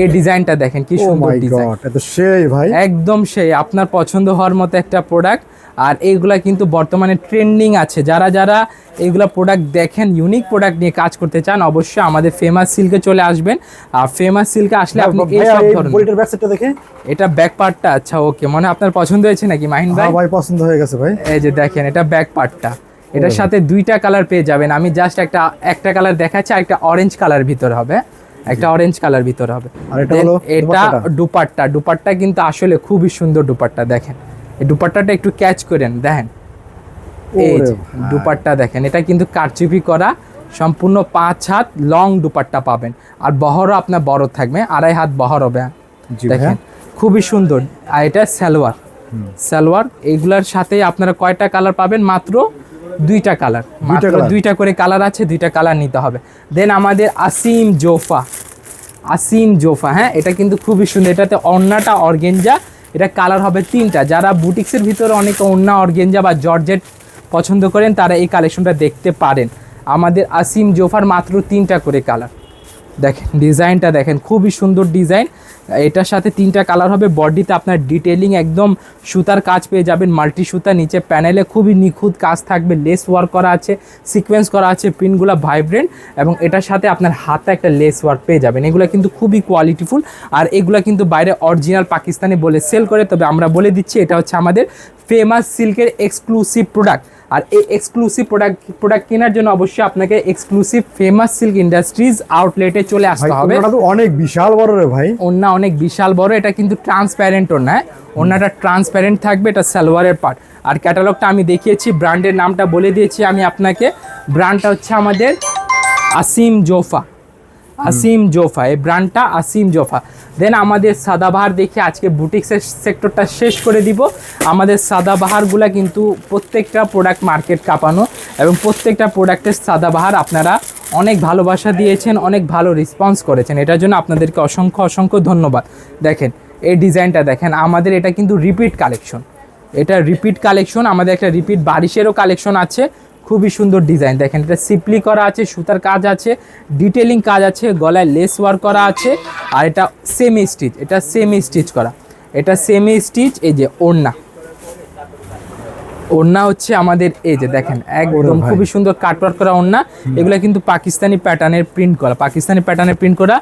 এই ডিজাইনটা দেখেন কি সুন্দর ডিজাইন সেই ভাই? একদম সেই আপনার পছন্দ হওয়ার মতো একটা প্রোডাক্ট আর এইগুলা কিন্তু বর্তমানে ট্রেন্ডিং আছে। যারা যারা এইগুলা প্রোডাক্ট দেখেন ইউনিক প্রোডাক্ট নিয়ে কাজ করতে চান অবশ্যই আমাদের ফেমাস সিল্কে চলে আসবেন। আর ফেমাস সিল্কে আসলে আপনি এই সব ধরনের। এটা ব্যাক পার্টটা আচ্ছা ওকে মনে আপনার পছন্দ হয়েছে নাকি মাহিন ভাই? হ্যাঁ ভাই পছন্দ হয়ে গেছে ভাই। এই যে দেখেন এটা ব্যাক পার্টটা এটার সাথে দুইটা কালার পেয়ে যাবেন। আমি জাস্ট একটা একটা কালার দেখাচ্ছি আর একটা অরেঞ্জ কালার ভিতর হবে। একটা অরেঞ্জ কালার ভিতর হবে। আর এটা হলো এটা দুপাট্টা। দুপাট্টা। কিন্তু আসলে খুবই সুন্দর দুপাট্টা দেখেন। এই দুপাট্টাটা একটু ক্যাচ করেন দেখেন। এই যে দুপাট্টা দেখেন এটা কিন্তু কারচুপি করা সম্পূর্ণ পাঁচ হাত লং দুপাট্টা পাবেন। আর বহরও আপনার বড় থাকবে আড়াই হাত বহর হবে দেখেন খুবই সুন্দর। আর এটা সালোয়ার। সালোয়ার এইগুলার সাথে আপনারা কয়টা কালার পাবেন? মাত্র দুইটা কালার দুইটা করে কালার আছে দুইটা কালার নিতে হবে। দেন আমাদের আসিম জোফা আসিম জোফা হ্যাঁ? এটা কিন্তু খুবই সুন্দর। এটাতে অন্যটা অর্গেঞ্জা। এটা কালার হবে তিনটা। যারা বুটিক্সের ভিতরে অনেক অন্য অর্গেঞ্জা বা জর্জেট পছন্দ করেন তারা এই কালেকশনটা দেখতে পারেন। আমাদের আসিম জোফার মাত্র তিনটা করে কালার দেখেন, ডিজাইনটা দেখেন, খুবই সুন্দর ডিজাইন। এটার সাথে তিনটা কালার হবে। বডিতে আপনার ডিটেলিং একদম সুতার কাজ পেয়ে যাবেন। মাল্টি সুতা, নিচে প্যানেলে খুবই নিখুঁত কাজ থাকবে। লেস ওয়ার্ক করা আছে সিকোয়েন্স করা আছে প্রিন্টগুলো ভাইব্রেন্ট এবং এটার সাথে আপনার হাতে একটা লেস ওয়ার্ক পেয়ে যাবেন। এগুলো কিন্তু খুবই কোয়ালিটিফুল আর এগুলো কিন্তু বাইরে অরিজিনাল পাকিস্তানি বলে সেল করে। তবে আমরা বলে দিচ্ছি, এটা হচ্ছে আমাদের ফেমাস সিল্কের এক্সক্লুসিভ প্রোডাক্ট আর এই এক্সক্লুসিভ প্রোডাক্ট প্রোডাক্ট কেনার জন্য অবশ্যই আপনাকে এক্সক্লুসিভ ফেমাস সিল্ক ইন্ডাস্ট্রিজ আউটলেটে চলে আসতে হবে। অনেক বিশাল বড় রে ভাই। ওনা অনেক বিশাল বড় এটা কিন্তু ট্রান্সপ্যারেন্ট ওনা ওনাটা ওন্নাটা ট্রান্সপ্যারেন্ট থাকবে এটা সালোয়ারের পার্ট আর ক্যাটালগটা আমি দেখিয়েছি ব্র্যান্ডের নামটা বলে দিয়েছি আমি আপনাকে। ব্র্যান্ডটা হচ্ছে আমাদের আসিম জোফা। আসিম জোফা এই ব্র্যান্ডটা আসিম জোফা দেন আমাদের সাদাবাহার দেখে আজকে বুটিক্সের সেক্টরটা শেষ করে দিব। আমাদের সাদাবাহারগুলা কিন্তু প্রত্যেকটা প্রোডাক্ট মার্কেট কাঁপানো এবং প্রত্যেকটা প্রোডাক্টের সাদাবাহার আপনারা অনেক ভালোবাসা দিয়েছেন, অনেক ভালো রেসপন্স করেছেন। এটার জন্য আপনাদেরকে অসংখ্য অসংখ্য ধন্যবাদ। দেখেন, এই ডিজাইনটা দেখেন, আমাদের এটা কিন্তু রিপিট কালেকশন এটা রিপিট কালেকশন আমাদের একটা রিপিট বারিশেরও কালেকশন আছে। খুবই সুন্দর ডিজাইন। দেখেন এটা সিপলি করা আছে সুতার কাজ আছে ডিটেলিং কাজ আছে গলায় লেস ওয়ার্ক করা আছে আর এটা সেমি স্টিচ এটা সেমি স্টিচ করা। এটা সেমি স্টিচ এই যে ওড়না। ওড়না হচ্ছে আমাদের এই যে দেখেন একদম। খুবই সুন্দর কাটওয়ার্ক করা ওড়না। এগুলো কিন্তু পাকিস্তানি প্যাটার্নের প্রিন্ট করা পাকিস্তানি প্যাটার্নের প্রিন্ট করা।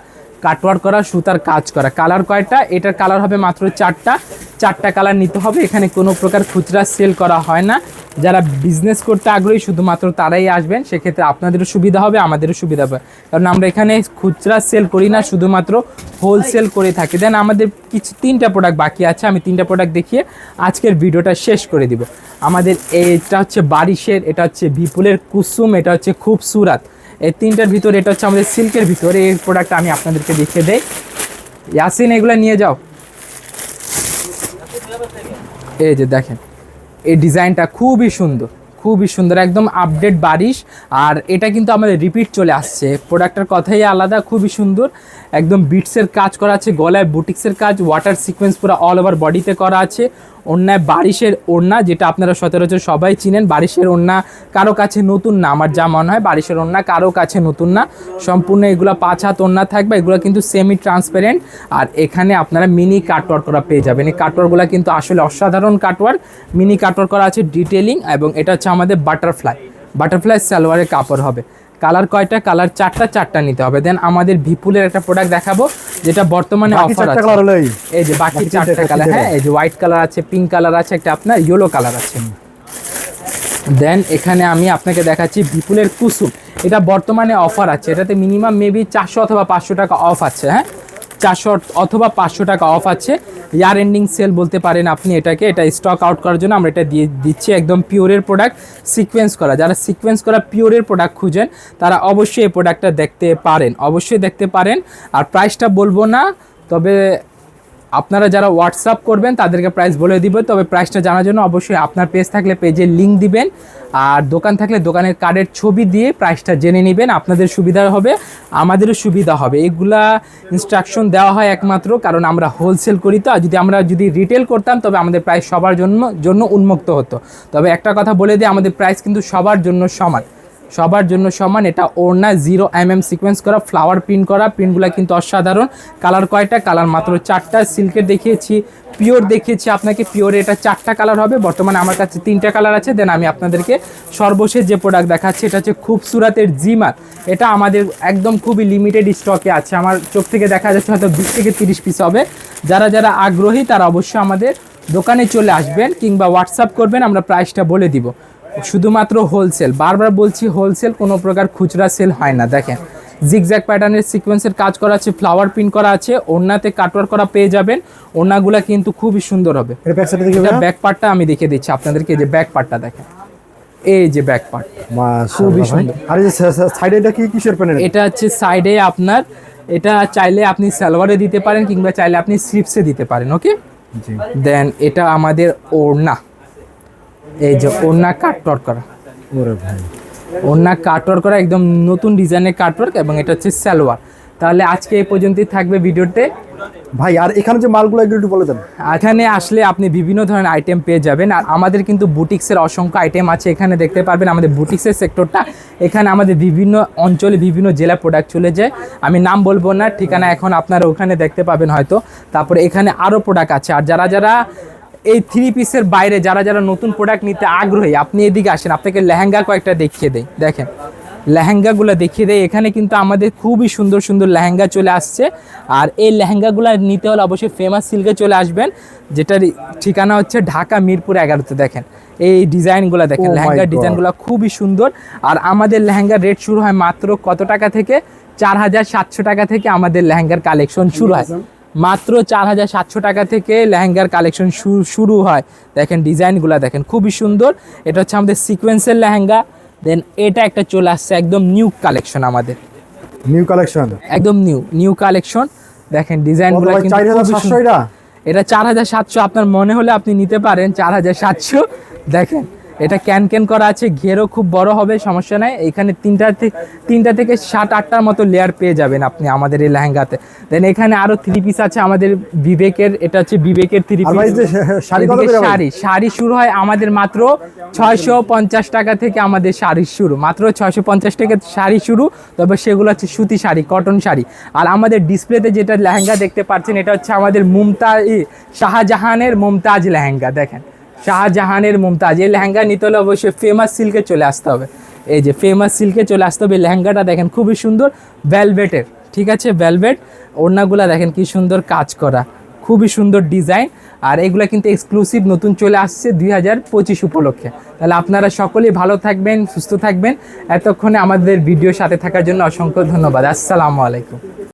কাটওয়ার্ক করা, সুতার কাজ করা। কালার কয়টা? এটার কালার হবে মাত্র চারটা। চারটা কালার নিতে হবে। এখানে কোনো প্রকার খুচরা সেল করা হয় না। যারা বিজনেস করতে আগ্রহী, শুধুমাত্র তারাই আসবেন। সেক্ষেত্রে আপনাদেরও সুবিধা হবে, আমাদেরও সুবিধা হবে। কারণ আমরা এখানে খুচরা সেল করি না, শুধুমাত্র হোলসেল করে থাকি। দেন আমাদের কিছু তিনটা প্রোডাক্ট বাকি আছে। আমি তিনটা প্রোডাক্ট দেখিয়ে আজকের ভিডিওটা শেষ করে দিব। আমাদের এটা হচ্ছে বারিশের, এটা হচ্ছে বিপুলের কুসুম, এটা হচ্ছে খুব সুরাত এই তিনটার ভিতরে, এটা হচ্ছে আমাদের সিল্কের ভিতরে, এই প্রোডাক্ট আমি আপনাদেরকে দেখিয়ে দেই। ইয়াসিন, এগুলো নিয়ে যাও। এই যে দেখেন, এই ডিজাইনটা খুবই সুন্দর খুবই সুন্দর, একদম আপডেট বারিশ। আর এটা কিন্তু আমাদের রিপিট চলে আসছে। প্রোডাক্টের কথাই আলাদা, খুবই সুন্দর। একদম বিটসের কাজ করা আছে, গলায় বুটিক্সের কাজ ওয়াটার সিকোয়েন্স পুরো অল ওভার বডিতে করা আছে। অন্যায় বারিশের ওড়না, যেটা আপনারা সচরাচর সবাই চিনেন, বারিশের ওড়না কারও কাছে নতুন না, আমার যা মনে হয় বারিশের ওড়না কারও কাছে নতুন না। সম্পূর্ণ এগুলো পাঁচ হাত ওড়না থাকবে, এগুলো কিন্তু সেমি ট্রান্সপারেন্ট আর এখানে আপনারা মিনি কাটওয়ার করা পেয়ে যাবেন। এই কাটওয়ারগুলো কিন্তু আসলে অসাধারণ কাটওয়ার মিনি কাটওয়ার করা আছে ডিটেলিং এবং এটা হচ্ছে আমাদের বাটারফ্লাই বাটারফ্লাই সালোয়ারের কাপড় হবে। কালার কয়টা কালার চারটা চারটা নিতে হবে। দেন আমাদের বিপুলের একটা প্রোডাক্ট দেখাবো যেটা বর্তমানে অফার আছে। এই যে বাকি বাকি চারটা কালার হ্যাঁ এই যে হোয়াইট কালার আছে পিঙ্ক কালার আছে একটা আপনার ইয়েলো কালার আছে। দেন এখানে আমি আপনাকে দেখাচ্ছি বিপুলের কুসুম। এটা বর্তমানে অফার আছে। এটাতে মিনিমাম মেবি চারশো অথবা পাঁচশো টাকা অফ আছে হ্যাঁ? চারশো অথবা পাঁচশো টাকা অফ আছে। ইয়ার এন্ডিং সেল বলতে পারেন আপনি এটাকে, এটা স্টক আউট করার জন্য আমরা এটা দিয়ে দিচ্ছি, একদম পিওরের প্রোডাক্ট সিকোয়েন্স করা। যারা সিকোয়েন্স করা পিওরের প্রোডাক্ট খুঁজেন, তারা অবশ্যই এই প্রোডাক্টটা দেখতে পারেন। অবশ্যই দেখতে পারেন। আর প্রাইসটা বলব না, তবে আপনারা যারা হোয়াটসঅ্যাপ করবেন, তাদেরকে প্রাইস বলে দিবেন তবে প্রাইসটা জানার জন্য অবশ্যই আপনার পেজ থাকলে পেজের লিঙ্ক দিবেন। আর দোকান থাকলে দোকানের কার্ডের ছবি দিয়ে প্রাইসটা জেনে নেবেন। আপনাদের সুবিধা হবে, আমাদেরও সুবিধা হবে। এগুলা ইনস্ট্রাকশন দেওয়া হয় একমাত্র, কারণ আমরা হোলসেল করি তো। আর যদি আমরা যদি রিটেল করতাম, তবে আমাদের প্রাইস সবার জন্য জন্য উন্মুক্ত হতো। তবে একটা কথা বলে দিই, আমাদের প্রাইস কিন্তু সবার জন্য সমান। সবার জন্য সমান, এটা ওড়না জিরো এম এম সিকোয়েন্স করা ফ্লাওয়ার প্রিন্ট করা প্রিন্টগুলো কিন্তু অসাধারণ। কালার কয়টা? কালার মাত্র চারটা। সিল্কের দেখিয়েছি পিওর দেখিয়েছি আপনাকে পিওরে এটা চারটা কালার হবে। বর্তমানে আমার কাছে তিনটা কালার আছে। দেন আমি আপনাদেরকে সর্বশেষ যে প্রোডাক্ট দেখাচ্ছি, এটা হচ্ছে খুবসুরাতের জিমার এটা আমাদের একদম খুবই লিমিটেড স্টকে আছে। আমার চোখ থেকে দেখা যাচ্ছে হয়তো বিশ থেকে তিরিশ পিস হবে। যারা যারা আগ্রহী, তারা অবশ্যই আমাদের দোকানে চলে আসবেন কিংবা হোয়াটসঅ্যাপ করবেন, আমরা প্রাইসটা বলে দিব। শুধুমাত্র হোলসেল বারবার বলছি হোলসেল কোনো প্রকার খুচরা সেল হয় না। দেখেন জিগজ্যাগ প্যাটার্নের সিকোয়েন্সের কাজ করা আছে ফ্লাওয়ার প্রিন্ট করা আছে ওড়নাতে কাটওয়ার করা পেয়ে যাবেন ওড়নাগুলা কিন্তু খুবই সুন্দর হবে। ব্যাক পার্টটা আমি দেখিয়ে দিচ্ছি আপনাদেরকে এই যে ব্যাক পার্টটা দেখেন। এই যে ব্যাক পার্ট ভাই। সুন্দর। আর এই যে সাইডে এটা কি কিসের প্যানেল এটা? হচ্ছে সাইডে আপনার এটা চাইলে আপনি সালোয়ারে দিতে পারেন কিংবা চাইলে আপনি স্লিপসে দিতে পারেন ওকে দেন এটা আমাদের ওড়না। এই যে ওড়না কাটওয়ার করা। ওরে ভাই। ওড়না কাটওয়ার করা একদম নতুন ডিজাইনের কাটওয়ার্ক এবং এটা হচ্ছে সালোয়ার। তাহলে আজকে এই পর্যন্তই থাকবে ভিডিওতে। ভাই আর এখানে যে মালগুলো একটু বলে দেন। এখানে আসলে আপনি বিভিন্ন ধরনের আইটেম পেয়ে যাবেন। আর আমাদের কিন্তু বুটিক্সের অসংখ্য আইটেম আছে এখানে দেখতে পারবেন। আমাদের বুটিক্সের সেক্টরটা এখানে আমাদের বিভিন্ন অঞ্চলে বিভিন্ন জেলা প্রোডাক্ট চলে যায়। আমি নাম বলব না ঠিকানা এখন আপনারা ওখানে দেখতে পাবেন হয়তো। তারপরে এখানে আরও প্রোডাক্ট আছে। আর যারা যারা এই থ্রি পিসের বাইরে যারা যারা নতুন প্রোডাক্ট নিতে আগ্রহী আপনি এদিকে আসেন আপনাকে লেহেঙ্গা কয়েকটা দেখিয়ে দেয় দেখেন লেহেঙ্গাগুলো দেখিয়ে দেয় এখানে কিন্তু আমাদের খুবই সুন্দর সুন্দর লেহেঙ্গা চলে আসছে। আর এই লেহেঙ্গাগুলো নিতে হলে অবশ্যই ফেমাস সিল্কে চলে আসবেন যেটার ঠিকানা হচ্ছে ঢাকা মিরপুর এগারোতে। দেখেন এই ডিজাইনগুলো দেখেন Oh লেহেঙ্গার ডিজাইনগুলো খুবই সুন্দর। আর আমাদের লেহেঙ্গার রেট শুরু হয় মাত্র কত টাকা থেকে? চার হাজার সাতশো টাকা থেকে আমাদের লেহেঙ্গার কালেকশন শুরু হয়। মাত্র চার হাজার সাতশো টাকা থেকে লেহেঙ্গার কালেকশন শুরু হয়। দেখেন ডিজাইনগুলো দেখেন খুবই সুন্দর। এটা হচ্ছে আমাদের সিকোয়েন্সের লেহেঙ্গা। দেন এটা একটা চলে আসছে একদম নিউ কালেকশন আমাদের। নিউ কালেকশন একদম নিউ নিউ কালেকশন দেখেন ডিজাইনগুলো কিন্তু এটা চার হাজার সাতশো আপনার মনে হলে আপনি নিতে পারেন চার হাজার সাতশো। দেখেন এটা ক্যান ক্যান করা আছে ঘেরও খুব বড় হবে সমস্যা নাই। এখানে তিনটা তিনটা থেকে সাত আটটার মতো লেয়ার পেয়ে যাবেন আপনি আমাদের এই লেহেঙ্গাতে। দেন এখানে আরও থ্রি পিস আছে আমাদের বিবেকের এটা হচ্ছে বিবেকের থ্রি পিস শাড়ি? শাড়ি শুরু হয় আমাদের মাত্র ছয়শো পঞ্চাশ টাকা থেকে আমাদের শাড়ি শুরু। মাত্র ছয়শো পঞ্চাশ টাকা শাড়ি শুরু তবে সেগুলো হচ্ছে সুতি শাড়ি কটন শাড়ি। আর আমাদের ডিসপ্লেতে যেটা লেহেঙ্গা দেখতে পাচ্ছেন এটা হচ্ছে আমাদের মুমতাজ শাহজাহানের মুমতাজ লেহেঙ্গা দেখেন। শাহজাহানের মুমতাজ। এই লেহেঙ্গা নিতে হলে অবশ্যই ফেমাস সিল্কে চলে আসতে হবে। এই যে ফেমাস সিল্কে চলে আসতে হবে। লেহেঙ্গাটা দেখেন খুবই সুন্দর। ভ্যালভেটের ঠিক আছে? ভ্যালভেট ওড়নাগুলা দেখেন কি সুন্দর কাজ করা। খুবই সুন্দর ডিজাইন আর এগুলো কিন্তু এক্সক্লুসিভ নতুন চলে আসছে দুই হাজার পঁচিশ উপলক্ষে। তাহলে আপনারা সকলেই ভালো থাকবেন, সুস্থ থাকবেন। এতক্ষণে আমাদের ভিডিওর সাথে থাকার জন্য অসংখ্য ধন্যবাদ। আসসালামু আলাইকুম।